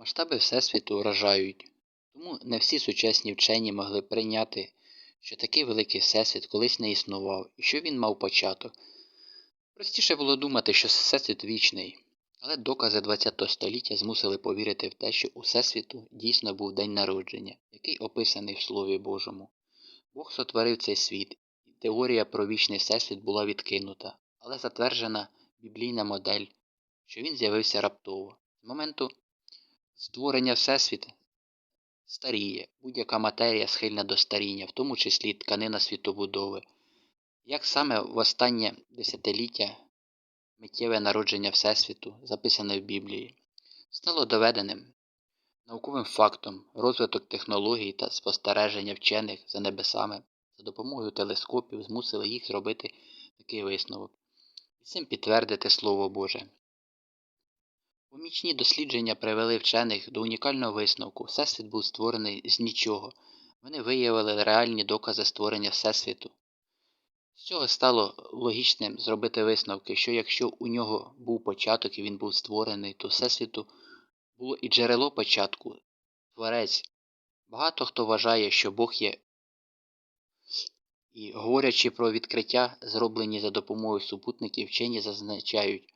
Масштаби Всесвіту вражають, тому не всі сучасні вчені могли прийняти, що такий великий Всесвіт колись не існував і що він мав початок. Простіше було думати, що Всесвіт вічний, але докази ХХ століття змусили повірити в те, що у Всесвіту дійсно був день народження, який описаний в Слові Божому. Бог сотворив цей світ, і теорія про вічний Всесвіт була відкинута, але затверджена біблійна модель, що він з'явився раптово. З моменту створення Всесвіт старіє, будь-яка матерія схильна до старіння, в тому числі тканина світобудови. Як саме в останнє десятиліття миттєве народження Всесвіту, записане в Біблії, стало доведеним науковим фактом розвиток технологій та спостереження вчених за небесами за допомогою телескопів змусили їх зробити такий висновок і цим підтвердити Слово Боже. Помічні дослідження привели вчених до унікального висновку. Всесвіт був створений з нічого. Вони виявили реальні докази створення Всесвіту. З цього стало логічним зробити висновки, що якщо у нього був початок і він був створений, то Всесвіту було і джерело початку, творець. Багато хто вважає, що Бог є. І говорячи про відкриття, зроблені за допомогою супутників, вчені зазначають,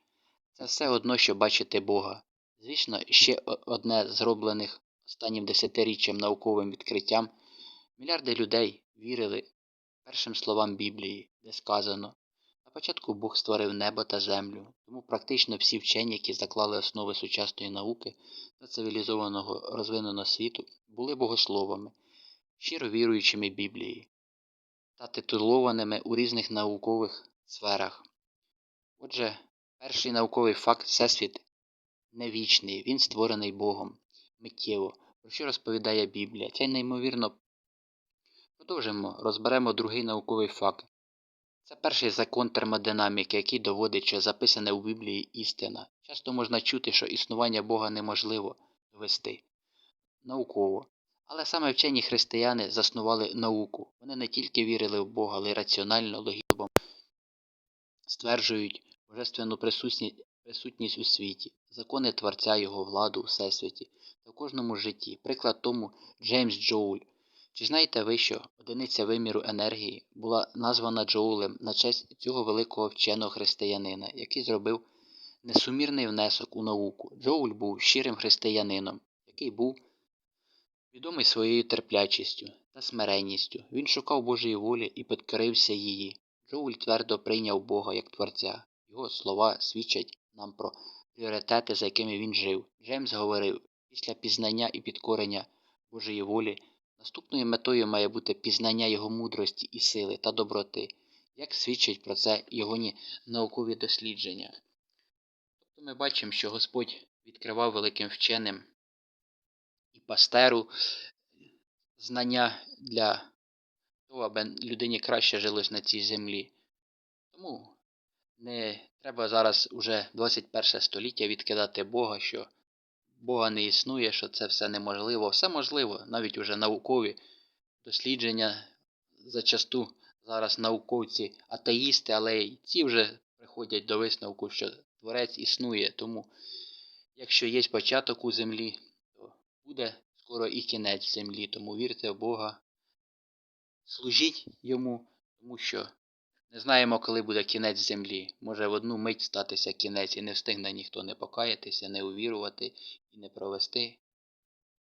це все одно, що бачити Бога. Звісно, ще одне зроблених останнім десятиріччям науковим відкриттям, мільярди людей вірили першим словам Біблії, де сказано на початку Бог створив небо та землю, тому практично всі вчені, які заклали основи сучасної науки та цивілізованого розвиненого світу, були богословами, щиро віруючими Біблії та титулованими у різних наукових сферах. Отже, перший науковий факт Всесвіт не вічний, він створений Богом миттєво, про що розповідає Біблія. Це неймовірно. Продовжимо, розберемо другий науковий факт. Це перший закон термодинаміки, який доводить, що записане у Біблії істина. Часто можна чути, що існування Бога неможливо довести науково. Але саме вчені християни заснували науку. Вони не тільки вірили в Бога, але й раціонально, логічно стверджують божественну присутність у світі, закони Творця Його владу у Всесвіті та в кожному житті. Приклад тому Джеймс Джоуль. Чи знаєте ви, що одиниця виміру енергії була названа Джоулем на честь цього великого вченого християнина, який зробив несумірний внесок у науку? Джоуль був щирим християнином, який був відомий своєю терплячістю та смиренністю. Він шукав Божої волі і підкорився її. Джоуль твердо прийняв Бога як Творця. Його слова свідчать нам про пріоритети, за якими він жив. Джеймс говорив, після пізнання і підкорення Божої волі. Наступною метою має бути пізнання його мудрості і сили та доброти, як свідчить про це його наукові дослідження. Тобто ми бачимо, що Господь відкривав великим вченим і пастеру знання для того, аби людині краще жилось на цій землі. Тому не треба зараз уже 21 століття відкидати Бога, що Бога не існує, що це все неможливо. Все можливо, навіть уже наукові дослідження зачасту зараз науковці атеїсти, але й ці вже приходять до висновку, що Творець існує. Тому, якщо є початок у землі, то буде скоро і кінець землі. Тому вірте в Бога, служіть йому, тому що не знаємо, коли буде кінець землі. Може в одну мить статися кінець і не встигне ніхто не покаятися, не увірувати і не провести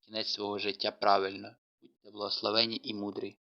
кінець свого життя правильно. Будьте благословені і мудрі.